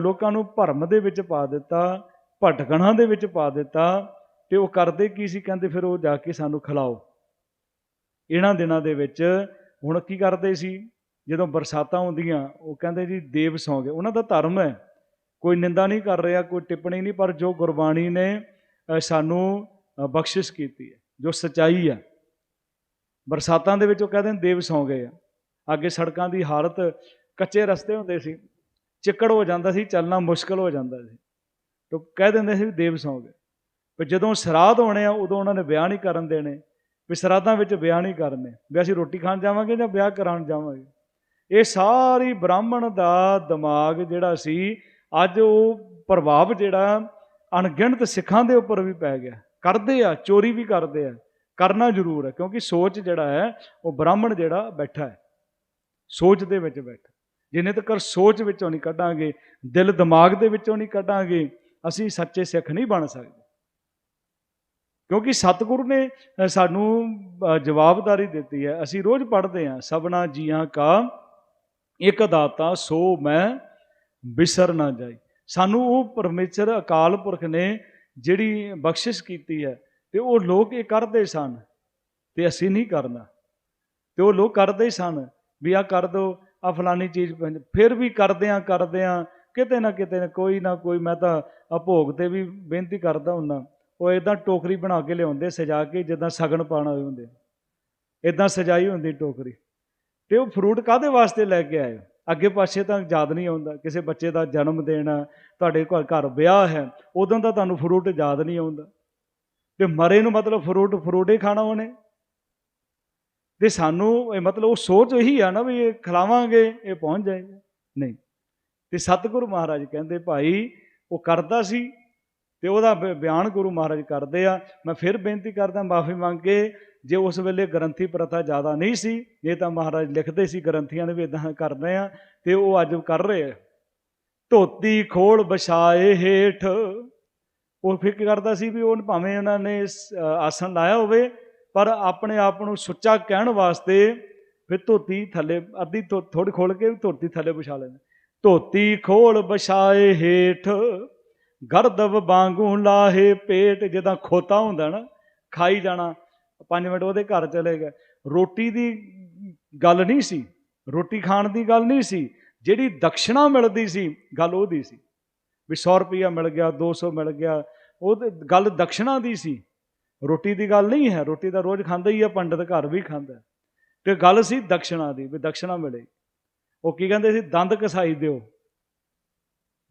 ਲੋਕਾਂ ਨੂੰ ਭਰਮ ਦੇ ਵਿੱਚ ਪਾ ਦਿੱਤਾ, ਭਟਕਣਾ ਦੇ ਵਿੱਚ ਪਾ ਦਿੱਤਾ, ਤੇ ਉਹ ਕਰਦੇ ਕੀ ਸੀ? ਕਹਿੰਦੇ ਫਿਰ ਉਹ ਜਾ ਕੇ ਸਾਨੂੰ ਖਿਲਾਓ। ਇਹਨਾਂ ਦਿਨਾਂ ਦੇ ਵਿੱਚ ਹੁਣ ਕੀ ਕਰਦੇ ਸੀ? ਜਦੋਂ ਬਰਸਾਤਾਂ ਹੁੰਦੀਆਂ ਉਹ ਕਹਿੰਦੇ ਜੀ ਦੇਵ ਸੌਂ ਗਏ। ਉਹਨਾਂ ਦਾ ਧਰਮ ਹੈ, ਕੋਈ ਨਿੰਦਾ ਨਹੀਂ ਕਰ ਰਿਹਾ, ਕੋਈ ਟਿੱਪਣੀ ਨਹੀਂ, ਪਰ ਜੋ ਗੁਰਬਾਣੀ ਨੇ ਸਾਨੂੰ ਬਖਸ਼ਿਸ਼ ਕੀਤੀ ਹੈ, ਜੋ ਸਚਾਈ ਹੈ। ਬਰਸਾਤਾਂ ਦੇ ਵਿੱਚ ਉਹ ਕਹਿੰਦੇ ਨੇ ਦੇਵ ਸੌਂ ਗਏ ਆ। ਅੱਗੇ ਸੜਕਾਂ ਦੀ ਹਾਲਤ ਕੱਚੇ ਰਸਤੇ ਹੁੰਦੇ ਸੀ, ਚਿੱਕੜ ਹੋ ਜਾਂਦਾ ਸੀ, ਚੱਲਣਾ ਮੁਸ਼ਕਲ ਹੋ ਜਾਂਦਾ ਸੀ। ਤੇ ਕਹਿ ਦਿੰਦੇ ਸੀ ਵੀ ਦੇਵ ਸੌਂ ਗਏ। ਪਰ ਜਦੋਂ ਸਰਾਧ ਹੋਣੇ ਆ, ਉਦੋਂ ਉਹਨਾਂ ਨੇ ਵਿਆਹ ਨਹੀਂ ਕਰਨ ਦੇਣੇ। ਵੀ ਸਰਾਧਾਂ ਵਿੱਚ ਵਿਆਹ ਨਹੀਂ ਕਰਨੇ। ਵੀ ਅਸੀਂ ਰੋਟੀ ਖਾਣ ਜਾਵਾਂਗੇ ਜਾਂ ਵਿਆਹ ਕਰਾਉਣ ਜਾਵਾਂਗੇ? ਇਹ ਸਾਰੀ ਬ੍ਰਾਹਮਣ ਦਾ ਦਿਮਾਗ ਜਿਹੜਾ ਸੀ, ਅੱਜ ਉਹ ਪ੍ਰਭਾਵ ਜਿਹੜਾ ਅਣਗਿਣਤ ਸਿੱਖਾਂ ਦੇ ਉੱਪਰ ਵੀ ਪੈ ਗਿਆ। ਕਰਦੇ ਆ, ਚੋਰੀ ਵੀ ਕਰਦੇ ਆ। ਕਰਨਾ ਜ਼ਰੂਰ ਹੈ ਕਿਉਂਕਿ ਸੋਚ ਜਿਹੜਾ ਹੈ, ਉਹ ਬ੍ਰਾਹਮਣ ਜਿਹੜਾ ਬੈਠਾ ਹੈ। ਸੋਚ ਦੇ ਵਿੱਚ ਬੈਠਾ। ਜਿੰਨੇ ਤੱਕ ਸੋਚ ਵਿੱਚੋਂ ਨਹੀਂ ਕੱਢਾਂਗੇ, ਦਿਲ ਦਿਮਾਗ ਦੇ ਵਿੱਚੋਂ ਨਹੀਂ ਕੱਢਾਂਗੇ, ਅਸੀਂ ਸੱਚੇ ਸਿੱਖ ਨਹੀਂ ਬਣ ਸਕਦੇ। ਕਿਉਂਕਿ ਸਤਿਗੁਰੂ ਨੇ ਸਾਨੂੰ ਜਵਾਬਦਾਰੀ ਦਿੱਤੀ ਹੈ। ਅਸੀਂ ਰੋਜ਼ ਪੜ੍ਹਦੇ ਹਾਂ, ਸਭਨਾ ਜੀਆਂ ਕਾ ਇੱਕ ਦਾਤਾ, ਸੋ ਮੈਂ ਬਿਸਰ ਨਾ ਜਾਈ। ਸਾਨੂੰ ਉਹ ਪਰਮੇਸ਼ਰ, ਅਕਾਲ ਪੁਰਖ ਨੇ ਜਿਹੜੀ ਬਖਸ਼ਿਸ਼ ਕੀਤੀ ਹੈ ਤੇ ਉਹ ਲੋਕ ਇਹ ਕਰਦੇ ਸਨ ਤੇ ਅਸੀਂ ਨਹੀਂ ਕਰਨਾ। ਤੇ ਉਹ ਲੋਕ ਕਰਦੇ ਸਨ ਵੀ ਆ ਕਰ ਦੋ ਆ ਫਲਾਨੀ ਚੀਜ਼ ਫਿਰ ਵੀ ਕਰਦੇ ਆ ਕਰਦੇ ਆ ਕਿਤੇ ਨਾ ਕਿਤੇ ਕੋਈ ਨਾ ਕੋਈ ਮੈਂ ਤਾਂ ਭੋਗ ਤੇ ਵੀ ਬੇਨਤੀ ਕਰਦਾ ਹੁੰਨਾ ਉਹ ਇਦਾਂ ਟੋਕਰੀ ਬਣਾ ਕੇ ਲਿਆਉਂਦੇ ਸਜਾ ਕੇ ਜਿੱਦਾਂ ਸਗਨ ਪਾਣਾ ਹੋਏ ਹੁੰਦੇ। ਇਦਾਂ ਸਜਾਈ ਹੁੰਦੀ ਟੋਕਰੀ। ਤੇ ਉਹ ਫਰੂਟ ਕਾਦੇ ਵਾਸਤੇ ਲੈ ਕੇ ਆਏ? ਅੱਗੇ ਪਾਸੇ ਤਾਂ ਯਾਦ ਨਹੀਂ ਆਉਂਦਾ। ਕਿਸੇ ਬੱਚੇ ਦਾ ਜਨਮ ਦਿਨ ਆ, ਤੁਹਾਡੇ ਘਰ ਘਰ ਵਿਆਹ ਹੈ ਉਦੋਂ ਦਾ ਤੁਹਾਨੂੰ ਫਰੂਟ ਯਾਦ ਨਹੀਂ ਆਉਂਦਾ। ਤੇ ਮਰੇ ਨੂੰ ਮਤਲਬ ਫਰੂਟ ਫਰੂਟ ਹੀ ਖਾਣਾ ਉਹਨੇ। ਤੇ ਸਾਨੂੰ ਇਹ ਮਤਲਬ ਉਹ ਸੋਚ ਉਹੀ ਆ ਨਾ ਵੀ ਇਹ ਖਿਲਾਵਾਂਗੇ ਇਹ ਪਹੁੰਚ ਜਾਏਗਾ। ਨਹੀਂ। ਤੇ ਸਤਿਗੁਰੂ ਮਹਾਰਾਜ ਕਹਿੰਦੇ ਭਾਈ ਉਹ ਕਰਦਾ ਸੀ ਤੇ ਉਹਦਾ ਬ- ਬਿਆਨ ਗੁਰੂ ਮਹਾਰਾਜ ਕਰਦੇ ਆ। ਮੈਂ ਫਿਰ ਬੇਨਤੀ ਕਰਦਾ, ਮਾਫੀ ਮੰਗ ਕੇ, ਜੇ ਉਸ ਵੇਲੇ ਗ੍ਰੰਥੀ ਪ੍ਰਥਾ ਜ਼ਿਆਦਾ ਨਹੀਂ ਸੀ ਇਹ ਤਾਂ ਮਹਾਰਾਜ ਲਿਖਦੇ ਸੀ ਗ੍ਰੰਥੀਆਂ ਨੇ ਵੀ ਇਦਾਂ ਕਰਦੇ ਆ ਤੇ ਉਹ ਅੱਜ ਕਰ ਰਹੇ ਆ। ਧੋਤੀ ਖੋਲ ਵਿਛਾਏ ਹੇਠ। ਉਹ ਫਿਕਰ ਕਰਦਾ ਸੀ ਵੀ ਉਹ ਭਾਵੇਂ ਉਹਨਾਂ ਨੇ ਸ- ਆਸਣ ਲਾਇਆ ਹੋਵੇ, ਪਰ ਆਪਣੇ ਆਪ ਨੂੰ ਸੁੱਚਾ ਕਹਿਣ ਵਾਸਤੇ ਫਿਰ ਧੋਤੀ ਥੱਲੇ, ਅੱਧੀ ਥੋੜੀ ਖੋਲ ਕੇ ਧੋਤੀ ਥੱਲੇ ਵਿਛਾ ਲੈਂਦੇ। ਧੋਤੀ ਖੋਲ ਵਿਛਾਏ ਹੇਠ। ਗਰਦਬ ਵਾਂਗੂ ਲਾਹੇ ਪੇਟ, ਜਿੱਦਾਂ ਖੋਤਾ ਹੁੰਦਾ ਨਾ, ਖਾਈ ਜਾਣਾ 5 ਮਿੰਟ ਉਹਦੇ ਘਰ ਚਲੇ ਗਏ। ਰੋਟੀ ਦੀ ਗੱਲ ਨਹੀਂ ਸੀ, ਰੋਟੀ ਖਾਣ ਦੀ ਗੱਲ ਨਹੀਂ ਸੀ, ਜਿਹੜੀ ਦਕਸ਼ਣਾ ਮਿਲਦੀ ਸੀ, ਗੱਲ ਉਹਦੀ ਸੀ। ਵੀ 100 ਰੁਪਇਆ ਮਿਲ ਗਿਆ 200 ਮਿਲ ਗਿਆ ਉਹ ਗੱਲ ਦਕਸ਼ਣਾ ਦੀ ਸੀ। ਰੋਟੀ ਦੀ ਗੱਲ ਨਹੀਂ ਹੈ, ਰੋਟੀ ਤਾਂ ਰੋਜ਼ ਖਾਂਦਾ ਹੀ ਆ, ਪੰਡਤ ਘਰ ਵੀ ਖਾਂਦਾ। ਹੈ। ਤੇ ਗੱਲ ਸੀ ਦਕਸ਼ਣਾ ਦੀ, ਵੀ ਦਕਸ਼ਣਾ ਮਿਲੇ। ਉਹ ਕੀ ਕਹਿੰਦੇ ਸੀ, ਦੰਦ ਕਸਾਈ ਦਿਓ।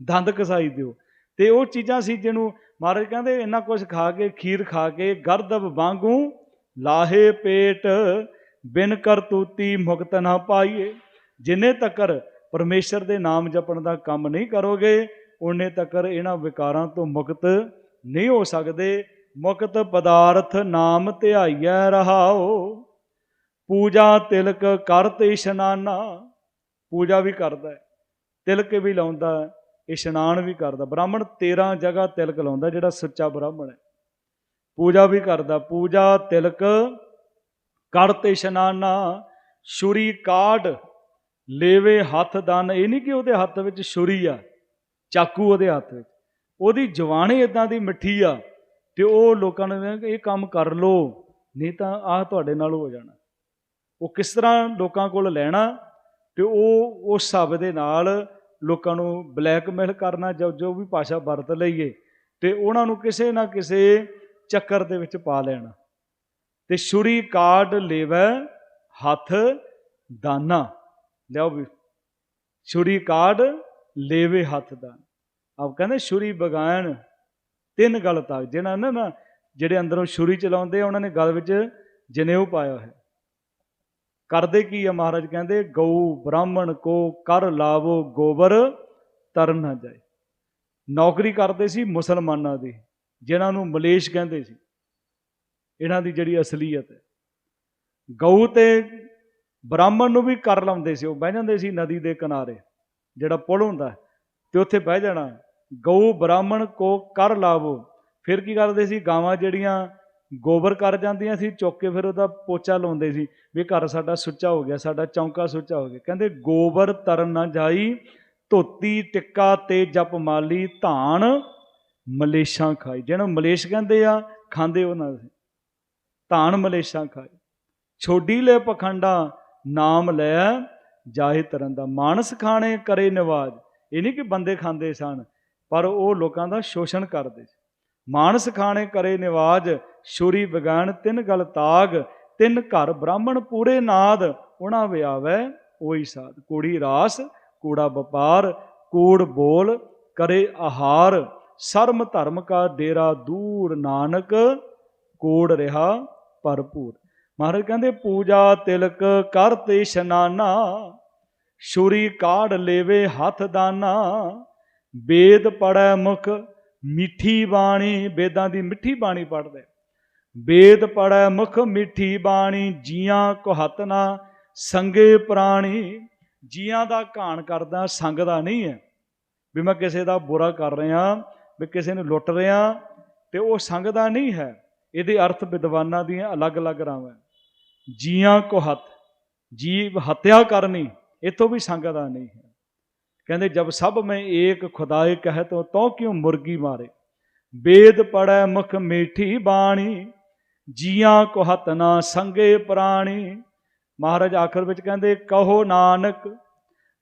ਦੰਦ ਕਸਾਈ ਦਿਓ। ਤੇ ਉਹ ਚੀਜ਼ਾਂ ਸੀ ਜਿਹਨੂੰ ਮਹਾਰਾਜ ਕਹਿੰਦੇ ਇੰਨਾ ਕੁਝ ਖਾ ਕੇ, ਖੀਰ ਖਾ ਕੇ ਗਰਦਬ ਵਾਂਗੂ ਲਾਹੇ ਪੇਟ, ਬਿਨ ਕਰਤੂਤੀ ਮੁਕਤ ਨਾ ਪਾਈਏ। ਜਿੰਨੇ ਤੱਕਰ ਪਰਮੇਸ਼ਰ ਦੇ ਨਾਮ ਜਪਣ ਦਾ ਕੰਮ ਨਹੀਂ ਕਰੋਗੇ ਉਹਨੇ ਤੱਕਰ ਇਹਨਾਂ ਵਿਕਾਰਾਂ ਤੋਂ ਮੁਕਤ ਨਹੀਂ ਹੋ ਸਕਦੇ। ਮੁਕਤ ਪਦਾਰਥ ਨਾਮ ਧਿਆਈਐ ਰਹਾਓ ਪੂਜਾ ਤਿਲਕ ਕਰਤੇ ਇਸ਼ਨਾਨਾ। ਪੂਜਾ ਵੀ ਕਰਦਾ ਹੈ, ਤਿਲਕ ਵੀ ਲਾਉਂਦਾ ਹੈ। ਇਸ਼ਨਾਨ ਵੀ ਕਰਦਾ। ਬ੍ਰਾਹਮਣ 13 ਜਗ੍ਹਾ ਤਿਲਕ ਲਾਉਂਦਾ, ਜਿਹੜਾ ਸੱਚਾ ਬ੍ਰਾਹਮਣ ਹੈ। ਪੂਜਾ ਵੀ ਕਰਦਾ। ਪੂਜਾ, ਤਿਲਕ ਕਰਤੇ ਇਸ਼ਨਾਨਾ, ਛੁਰੀ, ਕਾਢ, ਲੇਵੇ, ਹੱਥ, ਦਨ। ਇਹ ਨਹੀਂ ਕਿ ਉਹਦੇ ਹੱਥ ਵਿੱਚ ਛੁਰੀ ਆ, ਚਾਕੂ ਉਹਦੇ ਹੱਥ ਵਿੱਚ। ਉਹਦੀ ਜਵਾਨੀ ਇਦਾਂ ਦੀ ਮਿੱਠੀ ਆ ਤੇ ਉਹ ਲੋਕਾਂ ਨੂੰ ਕਹਿੰਦੇ ਕਿ ਇਹ ਕੰਮ ਕਰ ਲੋ ਨਹੀਂ ਤਾਂ ਆਹ ਤੁਹਾਡੇ ਨਾਲ ਹੋ ਜਾਣਾ। ਉਹ ਕਿਸ ਤਰ੍ਹਾਂ ਲੋਕਾਂ ਕੋਲ ਲੈਣਾ ਤੇ ਉਹ ਉਸ ਹੱਬ ਦੇ ਨਾਲ ਲੋਕਾਂ ਨੂੰ ਬਲੈਕਮੇਲ ਕਰਨਾ ਜਾਂ ਜੋ ਵੀ ਭਾਸ਼ਾ ਵਰਤ ਲਈਏ ਤੇ ਉਹਨਾਂ ਨੂੰ ਕਿਸੇ ਨਾ ਕਿਸੇ ਚੱਕਰ ਦੇ ਵਿੱਚ ਪਾ ਲੈਣਾ। ਤੇ ਛੁਰੀ ਕਾਢ ਲੇਵੈ ਹੱਥ, ਦਾਨਾ। ਲਿਆਓ ਵੀ। ਛੁਰੀ ਕਾਢ ਲੇਵੇ, ਹੱਥ, ਦਾਨ। ਆਪ ਕਹਿੰਦੇ ਛੁਰੀ, ਬਗਾਇਣ, ਤਿੰਨ ਗਲ ਤੱਕ। ਜਿਹਨਾਂ ਨੇ ਨਾ, ਜਿਹੜੇ ਅੰਦਰੋਂ ਛੁਰੀ ਚਲਾਉਂਦੇ ਆ, ਉਹਨਾਂ ਨੇ ਗਲ ਵਿੱਚ ਜਨੇਊ ਪਾਇਆ ਹੈ ਕਰਦੇ ਕੀ ਆ ਮਹਾਰਾਜ? ਕਹਿੰਦੇ, ਗਊ ਬ੍ਰਾਹਮਣ ਕੋ ਕਰ ਲਾਵੋ ਗੋਬਰ ਤਰਨ ਨਾ ਜਾਏ। ਨੌਕਰੀ ਕਰਦੇ ਸੀ ਮੁਸਲਮਾਨਾਂ ਦੀ, ਜਿਨ੍ਹਾਂ ਨੂੰ ਮਲੇਸ਼ ਕਹਿੰਦੇ ਸੀ। ਇਹਨਾਂ ਦੀ ਜਿਹੜੀ ਅਸਲੀਅਤ ਹੈ। ਗਊ ਤੇ ਬ੍ਰਾਹਮਣ ਨੂੰ ਵੀ ਕਰ ਲਾਉਂਦੇ ਸੀ, ਉਹ ਬਹਿ ਜਾਂਦੇ ਸੀ ਨਦੀ ਦੇ ਕਿਨਾਰੇ, ਜਿਹੜਾ ਪੁਲ ਹੁੰਦਾ ਤੇ ਉੱਥੇ ਬਹਿ ਜਾਣਾ। ਗਊ ਬ੍ਰਾਹਮਣ ਕੋ ਕਰ ਲਾਵੋ। ਫਿਰ ਕੀ ਕਰਦੇ ਸੀ? ਗਾਵਾਂ ਜਿਹੜੀਆਂ ਗੋਬਰ ਕਰ ਜਾਂਦੀਆਂ ਸੀ, ਚੁੱਕ ਕੇ ਫਿਰ ਉਹਦਾ ਪੋਚਾ ਲਾਉਂਦੇ ਸੀ ਵੀ ਘਰ ਸਾਡਾ ਸੁੱਚਾ ਹੋ ਗਿਆ, ਸਾਡਾ ਚੌਂਕਾ ਸੁੱਚਾ ਹੋ ਗਿਆ। ਕਹਿੰਦੇ ਗੋਬਰ ਤਰਨ ਨਾ ਜਾਈ, ਧੋਤੀ, ਟਿੱਕਾ ਤੇ ਜਪ ਮਾਲੀ, ਧਾਨ, ਮਲੇਸ਼ਾਂ ਖਾਈ। ਜਿਹਨੂੰ ਮਲੇਸ਼ ਕਹਿੰਦੇ ਆ, ਖਾਂਦੇ ਉਹਨਾਂ ਦੇ ਧਾਨ, ਮਲੇਸ਼ਾਂ ਖਾਈ। ਛੋਡੀ ਲੈ ਪਖੰਡਾ, ਨਾਮ ਲੈ ਜਾਏ ਤਰਨ ਦਾ। ਮਾਨਸ ਖਾਣੇ ਕਰੇ ਨਿਵਾਜ। ਇਹ ਨਹੀਂ ਕਿ ਬੰਦੇ ਖਾਂਦੇ ਸਨ, ਪਰ ਉਹ ਲੋਕਾਂ ਦਾ ਸ਼ੋਸ਼ਣ ਕਰਦੇ ਸੀ। ਮਾਨਸ ਖਾਣੇ ਕਰੇ ਨਿਵਾਜ, ਛੁਰੀ ਵਿਗਾਨ ਤਿੰਨ ਗਲ ਤਾਗ, ਤਿੰਨ ਘਰ ਬ੍ਰਾਹਮਣ ਪੂਰੇ ਨਾਦ, ਉਹਨਾਂ ਵਿਆਵੈ ਉਹੀ ਸਾਧ। ਕੁੜੀ ਰਾਸ, ਕੂੜਾ ਵਪਾਰ, ਕੋੜ ਬੋਲ, ਕਰੇ ਆਹਾਰ, ਸਰਮ ਧਰਮ ਕਾ ਡੇਰਾ ਦੂਰ ਨਾਨਕ, ਕੋੜ ਰਿਹਾ ਭਰਪੂਰ। ਮਹਾਰਾਜ ਕਹਿੰਦੇ, ਪੂਜਾ ਤਿਲਕ ਕਰ ਤੇ ਇਸ਼ਨਾਨਾ ਛੁਰੀ ਕਾੜ ਲੇਵੇ ਹੱਥ ਦਾਨਾ ਵੇਦ ਪੜੈ ਮੁਖ ਮਿੱਠੀ ਬਾਣੀ, ਵੇਦਾਂ ਦੀ ਮਿੱਠੀ ਬਾਣੀ ਪੜਦੇ ਵੇਦ ਪੜੈ ਮੁਖ ਮਿੱਠੀ ਬਾਣੀ, ਜੀਆਂ ਕੋ ਹੱਥ ਨਾ ਸੰਗੇ ਪ੍ਰਾਣੀ। ਜੀਆਂ ਦਾ ਘਾਣ ਕਰਦਾ, ਸੰਗ ਦਾ ਨਹੀਂ ਹੈ। ਵੀ ਮੈਂ ਕਿਸੇ ਦਾ ਬੁਰਾ ਕਰ ਰਿਹਾ, ਵੀ ਕਿਸੇ ਨੂੰ ਲੁੱਟ ਰਿਹਾ, ਤੇ ਉਹ ਸੰਗ ਦਾ ਨਹੀਂ ਹੈ। ਇਹਦੇ ਅਰਥ ਵਿਦਵਾਨਾਂ ਦੀਆਂ ਅਲੱਗ-ਅਲੱਗ ਰਾਵਾਂ ਜੀਆਂ ਕੋ ਹੱਥ, ਜੀਵ ਹੱਤਿਆ ਕਰਨੀ ਇਤੋਂ ਵੀ ਸੰਗ ਦਾ ਨਹੀਂ ਹੈ। ਕਹਿੰਦੇ, ਜਬ ਸਭ ਮੈਂ ਏਕ ਖੁਦਾਏ ਕਹੇ ਤੋ ਤੋ ਕਿਉ ਮੁਰਗੀ ਮਾਰੇ? ਬੇਦ ਪੜੈ ਮੁਖ ਮੀਠੀ ਬਾਣੀ, ਜੀਆਂ ਕੋ ਹੱਥ ਨਾ ਸੰਗੇ ਪ੍ਰਾਣੀ। ਮਹਾਰਾਜ ਆਖਰ ਵਿੱਚ ਕਹਿੰਦੇ, ਕਹੋ ਨਾਨਕ,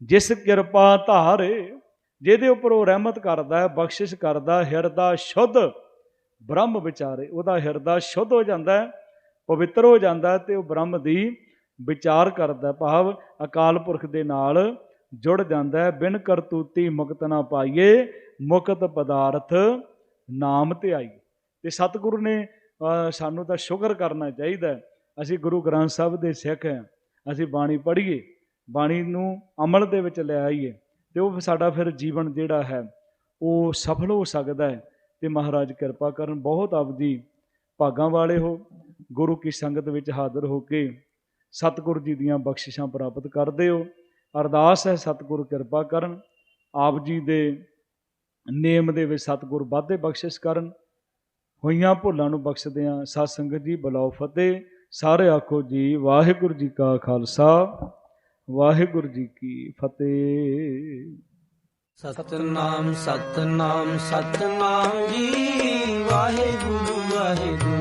ਜਿਸ ਕਿਰਪਾ ਧਾਰੇ, ਜਿਹਦੇ ਉੱਪਰ ਉਹ ਰਹਿਮਤ ਕਰਦਾ ਹੈ, ਬਖਸ਼ਿਸ਼ ਕਰਦਾ ਹਿਰਦਾ ਸ਼ੁੱਧ ਬ੍ਰਹਮ ਵਿਚਾਰੇ। ਉਹਦਾ ਹਿਰਦਾ ਸ਼ੁੱਧ ਹੋ ਜਾਂਦਾ ਹੈ, ਪਵਿੱਤਰ ਹੋ ਜਾਂਦਾ ਹੈ ਤੇ ਉਹ ਬ੍ਰਹਮ ਦੀ ਵਿਚਾਰ ਕਰਦਾ ਭਾਵ ਅਕਾਲ ਪੁਰਖ ਦੇ ਨਾਲ ਜੁੜ ਜਾਂਦਾ ਹੈ। ਬਿਨ ਕਰਤੂਤੀ ਮੁਕਤ ਨਾ ਪਾਈਏ, ਮੁਕਤ ਪਦਾਰਥ ਨਾਮ 'ਤੇ ਧਿਆਈ ਤੇ ਸਤਿਗੁਰੂ ਨੇ ਸਾਨੂੰ ਤਾਂ ਸ਼ੁਕਰ ਕਰਨਾ ਚਾਹੀਦਾ ਅਸੀਂ ਗੁਰੂ ਗ੍ਰੰਥ ਸਾਹਿਬ ਦੇ ਸਿੱਖ ਹਾਂ। ਅਸੀਂ ਬਾਣੀ ਪੜ੍ਹੀਏ, ਬਾਣੀ ਨੂੰ ਅਮਲ ਦੇ ਵਿੱਚ ਲੈ ਆਈਏ ਤੇ ਉਹ ਸਾਡਾ ਫਿਰ ਜੀਵਨ ਜਿਹੜਾ ਹੈ, ਉਹ ਸਫਲ ਹੋ ਸਕਦਾ ਹੈ। ਤੇ ਮਹਾਰਾਜ ਕਿਰਪਾ ਕਰਨ, ਬਹੁਤ ਆਪ ਜੀ ਭਾਗਾਂ ਵਾਲੇ ਹੋ, ਗੁਰੂ ਕੀ ਸੰਗਤ ਵਿੱਚ ਹਾਜ਼ਰ ਹੋ ਕੇ ਸਤਿਗੁਰੂ ਜੀ ਦੀਆਂ ਬਖਸ਼ਿਸ਼ਾਂ ਪ੍ਰਾਪਤ ਕਰਦੇ ਹੋ। ਅਰਦਾਸ ਹੈ, ਸਤਿਗੁਰ ਕਿਰਪਾ ਕਰਨ। ਆਪ ਜੀ ਦੇ ਨੇਮ ਦੇ ਵਿੱਚ ਸਤਿਗੁਰ ਵਾਧੇ ਬਖਸ਼ਿਸ਼ ਕਰਨ। ਹੋਈਆਂ ਭੁੱਲਾਂ ਨੂੰ ਬਖਸ਼ਦਿਆਂ ਸਤ ਸੰਗਤ ਜੀ ਬੁਲਾਓ ਫਤਿਹ। ਸਾਰੇ ਆਖੋ ਜੀ, ਵਾਹਿਗੁਰੂ ਜੀ ਕਾ ਖਾਲਸਾ, ਵਾਹਿਗੁਰੂ ਜੀ ਕੀ ਫਤਿਹ। ਸਤਨਾਮ ਸਤਨਾਮ ਸਤਨਾਮ ਜੀ, ਵਾਹਿਗੁਰੂ ਵਾਹਿਗੁਰੂ।